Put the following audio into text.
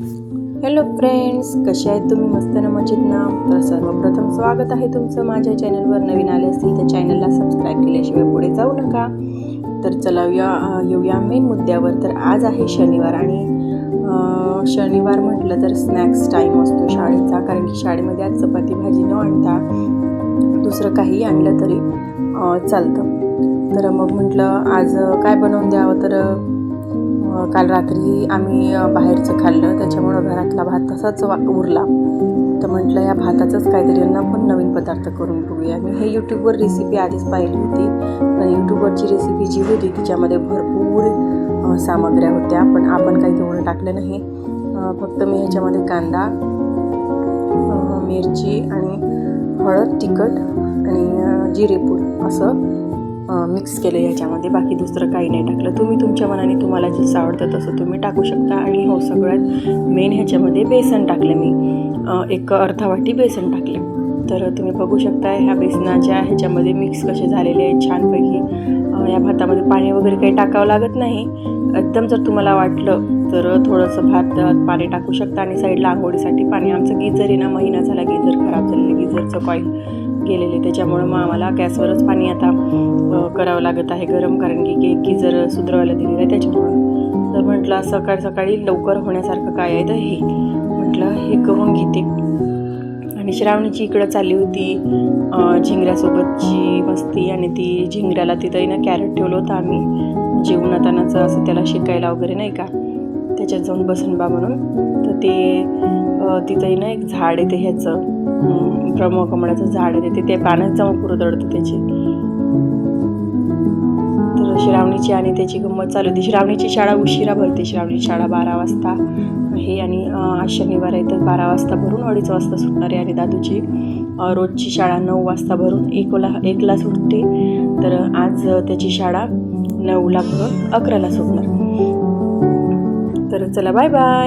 Hello friends कसे आहेत तुम्ही? मस्त ना मजेत ना? तर सर्वप्रथम स्वागत आहे तुमचं माझ्या चॅनलवर नवीन आले असतील तर चॅनलला सबस्क्राईब केल्याशिवाय पुढे जाऊ नका. तर चला या येऊया मेन मुद्द्यावर. तर आज आहे शनिवार आणि शनिवार म्हटलं तर स्नॅक्स टाईम असतो शाळेचा कारण की शाळेमध्ये आज चपाती भाजी न आणता दुसरं काही आणलं तरी चालतं. तर मग म्हटलं आज काय बनवून द्यावं? तर काल रात्री आम्ही बाहेरचं खाल्लं. त्याच्यामुळं घरातला भात तसाच वा उरला. तर म्हटलं या भाताचंच काहीतरी यांना पण नवीन पदार्थ करून बघूया मी हे यूट्यूबवर रेसिपी आधीच पाहिली होती. पण यूट्यूबवरची रेसिपी जी होती तिच्यामध्ये भरपूर सामग्र्या होत्या पण आपण काही तेवढं टाकलं नाही. फक्त मी ह्याच्यामध्ये कांदा मिरची आणि हळद तिखट आणि जिरेपूर जिरेपूड असं मिक्स केलं ह्याच्यामध्ये. बाकी दुसरं काही नाही टाकलं. तुम्ही तुमच्या मनाने तुम्हाला जसं आवडतं तसं तुम्ही टाकू शकता. आणि हो सगळ्यात मेन ह्याच्यामध्ये बेसन टाकलं मी. एक अर्धा वाटी बेसन टाकलं. तर तुम्ही बघू शकता ह्या बेसनाच्या ह्याच्यामध्ये मिक्स कसे झालेले आहेत छानपैकी. या भातामध्ये पाणी वगैरे काही टाकावं लागत नाही. एकदम जर तुम्हाला वाटलं तर थोडंसं भात पाणी टाकू शकता आणि साईडला आंघोळीसाठी पाणी. आमचं गिझर आहे ना महिना झाला गिजर खराब झालेलं गिझरचं कॉईल गेलेले त्याच्यामुळं मग आम्हाला गॅसवरच पाणी आता करावं लागत आहे गरम. कारण की गे गिझर सुधरवायला दिलेलं आहे त्याच्यामुळं. तर म्हटलं सकाळ सकाळी लवकर होण्यासारखं काय आहे तर हे. म्हटलं हे करून घेते. आणि श्रावणीची इकडं चालली होती. झिंगऱ्यासोबतची मस्ती आणि ती झिंगऱ्याला तिथं ना कॅरेट ठेवलं होतं आम्ही. जेवणातानाचं असं त्याला शिकायला वगैरे नाही का? त्याच्यात जाऊन बसन बा म्हणून. तर ते तिथंही ना एक झाड येते ह्याचं. ब्रह्मकमळाचं झाड येते ते. पाण्यात जाऊन कुरदडतं त्याची. श्रावणीची आणि त्याची गंमत चालू होती. श्रावणीची शाळा उशिरा भरते. श्रावणीची शाळा बारा वाजता आहे आणि आज शनिवार आहे. तर बारा वाजता भरून अडीच वाजता सुटणार आहे आणि दादूची रोजची शाळा नऊ वाजता भरून एकला एकला सुटते. तर आज त्याची शाळा नऊला भरून अकराला सुटणार. तर चला बाय बाय.